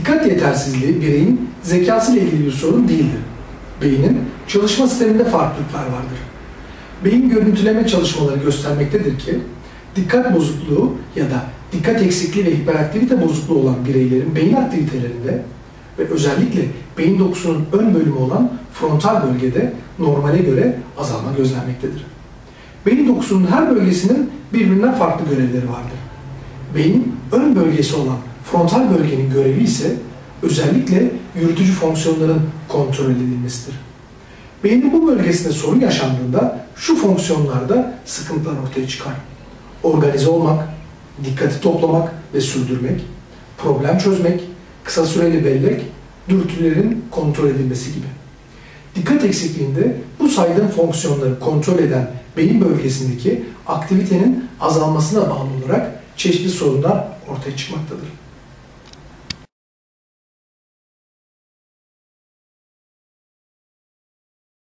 Dikkat yetersizliği bireyin zekası ile ilgili bir sorun değildir. Beynin çalışma sisteminde farklılıklar vardır. Beyin görüntüleme çalışmaları göstermektedir ki dikkat bozukluğu ya da dikkat eksikliği ve hiperaktivite bozukluğu olan bireylerin beyin aktivitelerinde ve özellikle beyin dokusunun ön bölümü olan frontal bölgede normale göre azalma gözlenmektedir. Beyin dokusunun her bölgesinin birbirinden farklı görevleri vardır. Beynin ön bölgesi olan frontal bölgenin görevi ise özellikle yürütücü fonksiyonların kontrol edilmesidir. Beynin bu bölgesinde sorun yaşandığında şu fonksiyonlarda sıkıntılar ortaya çıkar. Organize olmak, dikkati toplamak ve sürdürmek, problem çözmek, kısa süreli bellek, dürtülerin kontrol edilmesi gibi. Dikkat eksikliğinde bu saydığım fonksiyonları kontrol eden beyin bölgesindeki aktivitenin azalmasına bağlı olarak çeşitli sorunlar ortaya çıkmaktadır.